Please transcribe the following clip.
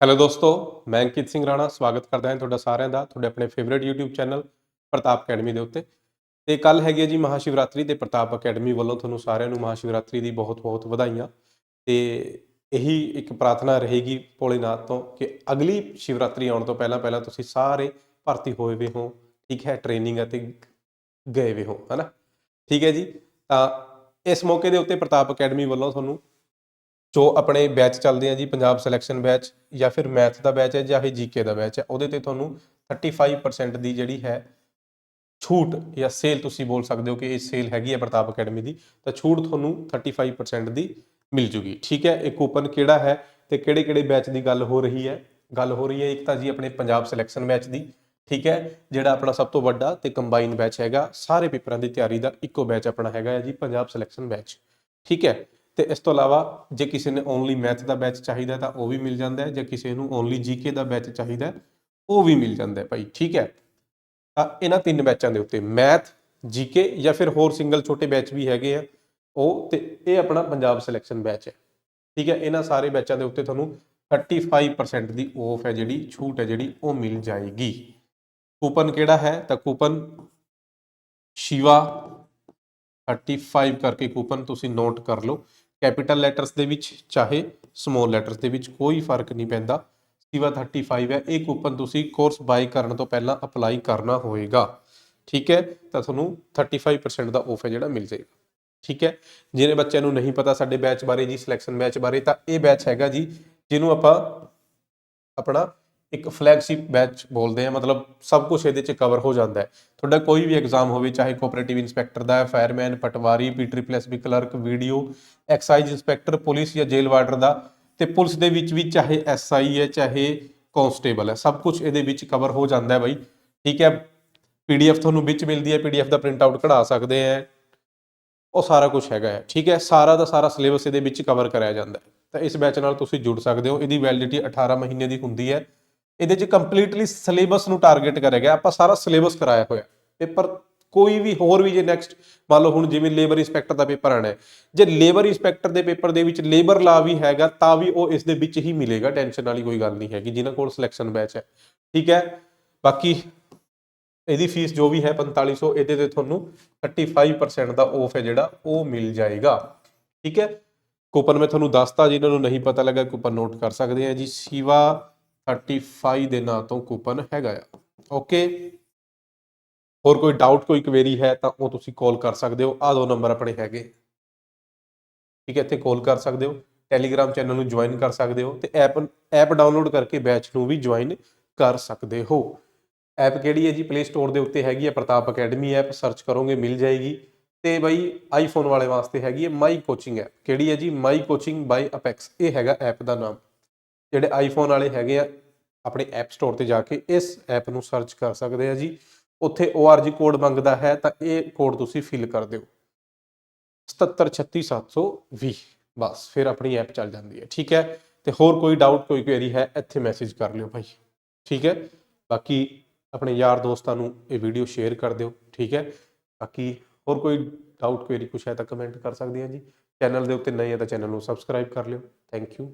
Hello ਦੋਸਤੋ, ਮੈਂ ਅੰਕਿਤ ਸਿੰਘ ਰਾਣਾ, ਸਵਾਗਤ ਕਰਦਾ ਹਾਂ ਤੁਹਾਡਾ ਸਾਰਿਆਂ ਦਾ, ਤੁਹਾਡੇ ਆਪਣੇ favourite YouTube channel Pratap academy ਦੇ ਉੱਤੇ। ਤੇ ਕੱਲ ਹੈਗੀ ਹੈ ਜੀ ਮਹਾਸ਼ਿਵਰਾਤਰੀ ਤੇ ਪ੍ਰਤਾਪ ਅਕੈਡਮੀ ਵੱਲੋਂ ਤੁਹਾਨੂੰ ਸਾਰਿਆਂ ਨੂੰ ਮਹਾਸ਼ਿਵਰਾਤਰੀ ਦੀ ਬਹੁਤ-ਬਹੁਤ ਵਧਾਈਆਂ। ਤੇ ਇਹੀ ਇੱਕ ਪ੍ਰਾਰਥਨਾ ਰਹੇਗੀ ਭੋਲੇਨਾਥ ਤੋਂ ਕਿ ਅਗਲੀ ਸ਼ਿਵਰਾਤਰੀ ਆਉਣ ਤੋਂ ਪਹਿਲਾਂ ਪਹਿਲਾਂ ਤੁਸੀਂ ਸਾਰੇ ਭਰਤੀ ਹੋਏ ਵੇ ਹੋ, ਠੀਕ ਹੈ ਟ੍ਰੇਨਿੰਗ ਅਤੇ ਗਏ ਵੇ ਹੋ, ਹਨਾ? ਠੀਕ ਹੈ ਜੀ, ਤਾਂ ਇਸ ਮੌਕੇ ਦੇ ਉੱਤੇ ਪ੍ਰਤਾਪ ਅਕੈਡਮੀ ਵੱਲੋਂ ਤੁਹਾਨੂੰ ਜੋ ਆਪਣੇ ਬੈਚ ਚੱਲਦੇ ਆ ਜੀ, ਪੰਜਾਬ ਸਿਲੈਕਸ਼ਨ ਬੈਚ ਜਾਂ ਫਿਰ ਮੈਥ ਦਾ ਬੈਚ ਹੈ ਜਾਂ ਇਹ ਜੀਕੇ ਦਾ ਬੈਚ ਹੈ, ਉਹਦੇ ਤੇ ਤੁਹਾਨੂੰ 35% ਦੀ ਜਿਹੜੀ ਹੈ ਛੂਟ ਜਾਂ ਸੇਲ ਤੁਸੀਂ ਬੋਲ ਸਕਦੇ ਹੋ ਕਿ ਇਹ ਸੇਲ ਹੈਗੀ ਹੈ ਪ੍ਰਤਾਪ ਅਕੈਡਮੀ ਦੀ, ਤਾਂ ਛੂਟ ਤੁਹਾਨੂੰ 35% ਦੀ ਮਿਲ ਜੂਗੀ। ਠੀਕ ਹੈ, ਇਹ ਕੂਪਨ ਕਿਹੜਾ ਹੈ ਤੇ ਕਿਹੜੇ ਕਿਹੜੇ ਬੈਚ ਦੀ ਗੱਲ ਹੋ ਰਹੀ ਹੈ? ਗੱਲ ਹੋ ਰਹੀ ਹੈ ਇੱਕ ਤਾਂ ਜੀ ਆਪਣੇ ਪੰਜਾਬ ਸਿਲੈਕਸ਼ਨ ਬੈਚ ਦੀ, ਠੀਕ ਹੈ, ਜਿਹੜਾ ਆਪਣਾ ਸਭ ਤੋਂ ਵੱਡਾ ਤੇ ਕੰਬਾਈਨ ਬੈਚ ਹੈਗਾ, ਸਾਰੇ ਪੇਪਰਾਂ ਦੀ ਤਿਆਰੀ ਦਾ ਇੱਕੋ ਬੈਚ ਆਪਣਾ ਹੈਗਾ ਹੈ ਜੀ, ਪੰਜਾਬ ਸਿਲੈਕਸ਼ਨ ਬੈਚ ਠੀਕ ਹੈ ਤੇ ਇਸ ਤੋਂ ਇਲਾਵਾ ਜੇ ਕਿਸੇ ਨੇ ਓਨਲੀ ਮੈਥ ਦਾ ਬੈਚ ਚਾਹੀਦਾ ਤਾਂ ਉਹ ਵੀ ਮਿਲ ਜਾਂਦਾ ਹੈ, ਜੇ ਕਿਸੇ ਨੂੰ ਓਨਲੀ ਜੀਕੇ ਦਾ ਬੈਚ ਚਾਹੀਦਾ ਉਹ ਵੀ ਮਿਲ ਜਾਂਦਾ ਹੈ ਭਾਈ, ਠੀਕ ਹੈ? ਤਾਂ ਇਹਨਾਂ ਤਿੰਨ ਬੈਚਾਂ ਦੇ ਉੱਤੇ ਮੈਥ ਜੀਕੇ ਜਾਂ ਫਿਰ ਹੋਰ ਸਿੰਗਲ ਛੋਟੇ ਬੈਚ ਵੀ ਹੈਗੇ ਆ, ਉਹ ਤੇ ਇਹ ਆਪਣਾ ਪੰਜਾਬ ਸਿਲੈਕਸ਼ਨ ਬੈਚ ਹੈ, ਠੀਕ ਹੈ? ਇਹਨਾਂ ਸਾਰੇ ਬੈਚਾਂ ਦੇ ਉੱਤੇ ਤੁਹਾਨੂੰ 35% ਦੀ ਆਫ ਹੈ ਜਿਹੜੀ, ਛੂਟ ਹੈ ਜਿਹੜੀ, ਉਹ ਮਿਲ ਜਾਏਗੀ। ਕੂਪਨ ਕਿਹੜਾ ਹੈ? ਤਾਂ ਕੂਪਨ ਸ਼ਿਵਾ 35 ਕਰਕੇ ਕੂਪਨ ਤੁਸੀਂ ਨੋਟ ਕਰ ਲਓ। ਕੈਪੀਟਲ ਲੈਟਰਸ ਦੇ ਵਿੱਚ, ਚਾਹੇ ਸਮੋਲ ਲੈਟਰਸ ਦੇ ਵਿੱਚ ਕੋਈ ਫ਼ਰਕ ਨਹੀਂ ਪੈਂਦਾ। ਸ਼ਿਵਾ 35 ਹੈ, ਇਹ ਕੂਪਨ ਤੁਸੀਂ ਕੋਰਸ ਬਾਈ ਕਰਨ ਤੋਂ ਪਹਿਲਾਂ ਅਪਲਾਈ ਕਰਨਾ ਹੋਏਗਾ। ਠੀਕ ਹੈ, ਤਾਂ ਤੁਹਾਨੂੰ 35% ਦਾ ਆਫ ਹੈ ਜਿਹੜਾ ਮਿਲ ਜਾਏਗਾ। ਠੀਕ ਹੈ, ਜਿਹਨੇ ਬੱਚਿਆਂ ਨੂੰ ਨਹੀਂ ਪਤਾ ਸਾਡੇ ਬੈਚ ਬਾਰੇ ਜੀ ਸਿਲੈਕਸ਼ਨ ਬੈਚ ਬਾਰੇ, ਤਾਂ ਇਹ ਬੈਚ ਹੈਗਾ ਜੀ, ਜਿਹਨੂੰ ਆਪਾਂ ਆਪਣਾ ਇੱਕ ਫਲੈਗਸ਼ਿਪ ਬੈਚ ਬੋਲਦੇ ਆ, ਮਤਲਬ ਸਭ ਕੁਝ ਇਹਦੇ ਚ ਕਵਰ ਹੋ ਜਾਂਦਾ ਹੈ। ਤੁਹਾਡਾ ਕੋਈ ਵੀ ਐਗਜ਼ਾਮ ਹੋਵੇ, ਚਾਹੇ ਕੋਆਪਰੇਟਿਵ ਇਨਸਪੈਕਟਰ ਦਾ fireman patwari P clerk VDO excise inspector police ਜਾਂ ਜੇਲ੍ਹ ਵਾਰਡਰ ਦਾ, ਤੇ ਪੁਲਿਸ ਦੇ ਵਿੱਚ ਵੀ ਚਾਹੇ ਐਸਆਈ ਹੈ, ਚਾਹੇ ਕਾਂਸਟੇਬਲ ਹੈ, ਸਭ ਕੁਝ ਇਹਦੇ ਵਿੱਚ ਕਵਰ ਹੋ ਜਾਂਦਾ ਹੈ ਬਾਈ। ਠੀਕ ਹੈ ਪੀਡੀਐਫ ਤੁਹਾਨੂੰ ਵਿੱਚ ਮਿਲਦੀ ਹੈ ਪੀਡੀਐਫ ਦਾ ਪ੍ਰਿੰਟ ਆਊਟ ਕਢਾ ਸਕਦੇ ਆ ਉਹ ਸਾਰਾ ਕੁਝ ਹੈਗਾ ਹੈ, ਠੀਕ ਹੈ, ਸਾਰਾ ਦਾ ਸਾਰਾ ਸਿਲੇਬਸ ਇਹਦੇ ਵਿੱਚ ਕਵਰ ਕਰਾਇਆ ਜਾਂਦਾ ਹੈ। ਤਾਂ ਇਸ ਬੈਚ ਨਾਲ ਤੁਸੀਂ ਜੁੜ ਸਕਦੇ ਹੋ, ਇਹਦੀ ਵੈਲਿਡਿਟੀ 18 ਮਹੀਨੇ ਦੀ ਹੁੰਦੀ ਹੈ। ਇਹਦੇ 'ਚ ਕੰਪਲੀਟਲੀ ਸਿਲੇਬਸ ਨੂੰ ਟਾਰਗੇਟ ਕਰਿਆ ਗਿਆ। ਆਪਾਂ ਸਾਰਾ ਸਿਲੇਬਸ ਕਰਾਇਆ ਹੋਇਆ। ਪੇਪਰ ਕੋਈ ਵੀ ਹੋਰ ਵੀ ਜੇ ਨੈਕਸਟ ਮੰਨ ਲਓ ਹੁਣ ਜਿਵੇਂ ਲੇਬਰ ਇੰਸਪੈਕਟਰ ਦਾ ਪੇਪਰ ਆਣਾ ਹੈ। ਜੇ ਲੇਬਰ ਇੰਸਪੈਕਟਰ ਦੇ ਪੇਪਰ ਦੇ ਵਿੱਚ ਲੇਬਰ ਲਾ ਵੀ ਹੈਗਾ, ਤਾਂ ਵੀ ਉਹ ਇਸ ਦੇ ਵਿੱਚ ਹੀ ਮਿਲੇਗਾ। ਟੈਨਸ਼ਨ ਵਾਲੀ ਕੋਈ ਗੱਲ ਨਹੀਂ ਹੈਗੀ। ਜਿਨ੍ਹਾਂ ਕੋਲ ਸਿਲੈਕਸ਼ਨ ਬੈਚ ਹੈ। ਠੀਕ ਹੈ? ਬਾਕੀ ਇਹਦੀ ਫੀਸ ਜੋ ਵੀ ਹੈ 4500 ਇਹਦੇ ਤੇ ਤੁਹਾਨੂੰ 35% ਦਾ ਆਫ ਹੈ ਜਿਹੜਾ, ਉਹ ਮਿਲ ਜਾਏਗਾ। ਠੀਕ ਹੈ? ਕੂਪਨ ਮੈਂ ਤੁਹਾਨੂੰ ਦੱਸਤਾ, ਜਿਨ੍ਹਾਂ ਨੂੰ ਨਹੀਂ ਪਤਾ ਲੱਗਾ, ਕੂਪਨ ਨੋਟ ਕਰ ਸਕਦੇ ਆ ਜੀ। ਸ਼ਿਵਾ 35 ਦੇ ਨਾਂ ਤੋਂ ਕੂਪਨ ਹੈਗਾ ਆ। ਓਕੇ ਹੋਰ ਕੋਈ ਡਾਊਟ ਕੋਈ ਕੁਵੇਰੀ ਹੈ ਤਾਂ ਉਹ ਤੁਸੀਂ ਕਾਲ ਕਰ ਸਕਦੇ ਹੋ। ਆ ਦੋ ਨੰਬਰ ਆਪਣੇ ਹੈਗੇ। ਠੀਕ ਹੈ, ਇੱਥੇ ਕਾਲ ਕਰ ਸਕਦੇ ਹੋ। ਟੈਲੀਗ੍ਰਾਮ ਚੈਨਲ ਨੂੰ ਜੁਆਇਨ ਕਰ ਸਕਦੇ ਹੋ ਤੇ ਐਪ ਐਪ ਡਾਊਨਲੋਡ ਕਰਕੇ ਬੈਚ ਨੂੰ ਵੀ ਜੁਆਇਨ ਕਰ ਸਕਦੇ ਹੋ। ਐਪ ਕਿਹੜੀ ਹੈ ਜੀ? ਪਲੇ ਸਟੋਰ ਦੇ ਉੱਤੇ ਹੈਗੀ ਹੈ ਪ੍ਰਤਾਪ ਅਕੈਡਮੀ ਐਪ ਸਰਚ ਕਰੋਗੇ, ਮਿਲ ਜਾਏਗੀ। ਤੇ ਬਾਈ ਆਈਫੋਨ ਵਾਲੇ ਵਾਸਤੇ ਹੈਗੀ ਹੈ ਮਾਈ ਕੋਚਿੰਗ ਐਪ ਕਿਹੜੀ ਹੈ ਜੀ? ਮਾਈ ਕੋਚਿੰਗ ਬਾਈ ਅਪੈਕਸ ਇਹ ਹੈਗਾ ਐਪ ਦਾ ਨਾਮ। ਜਿਹੜੇ ਆਈਫੋਨ ਵਾਲੇ ਹੈਗੇ ਆ, ਆਪਣੇ ਐਪ ਸਟੋਰ ਤੇ ਜਾ ਕੇ ਇਸ ਐਪ ਨੂੰ ਸਰਚ ਕਰ ਸਕਦੇ ਆ ਜੀ। ਉੱਥੇ ORG ਕੋਡ ਮੰਗਦਾ ਹੈ, ਤਾਂ ਇਹ ਕੋਡ ਤੁਸੀਂ ਫਿਲ ਕਰ ਦਿਓ। 773620 ਬਸ, ਫਿਰ ਆਪਣੀ ਐਪ ਚੱਲ ਜਾਂਦੀ ਹੈ, ਠੀਕ ਹੈ? ਤੇ ਹੋਰ ਕੋਈ ਡਾਊਟ ਕੋਈ ਕੁਐਰੀ ਹੈ, ਇੱਥੇ ਮੈਸੇਜ ਕਰ ਲਿਓ ਭਾਈ, ਠੀਕ ਹੈ? ਬਾਕੀ ਆਪਣੇ ਯਾਰ ਦੋਸਤਾਂ ਨੂੰ ਇਹ ਵੀਡੀਓ ਸ਼ੇਅਰ ਕਰ ਦਿਓ, ਠੀਕ ਹੈ? ਬਾਕੀ ਹੋਰ ਕੋਈ ਡਾਊਟ ਕੁਐਰੀ ਕੁਛ ਹੈ ਤਾਂ ਕਮੈਂਟ ਕਰ ਸਕਦੇ ਆ ਜੀ। ਚੈਨਲ ਦੇ ਉੱਤੇ ਨਏ ਹੈ ਤਾਂ ਚੈਨਲ ਨੂੰ ਸਬਸਕ੍ਰਾਈਬ ਕਰ ਲਿਓ। Thank you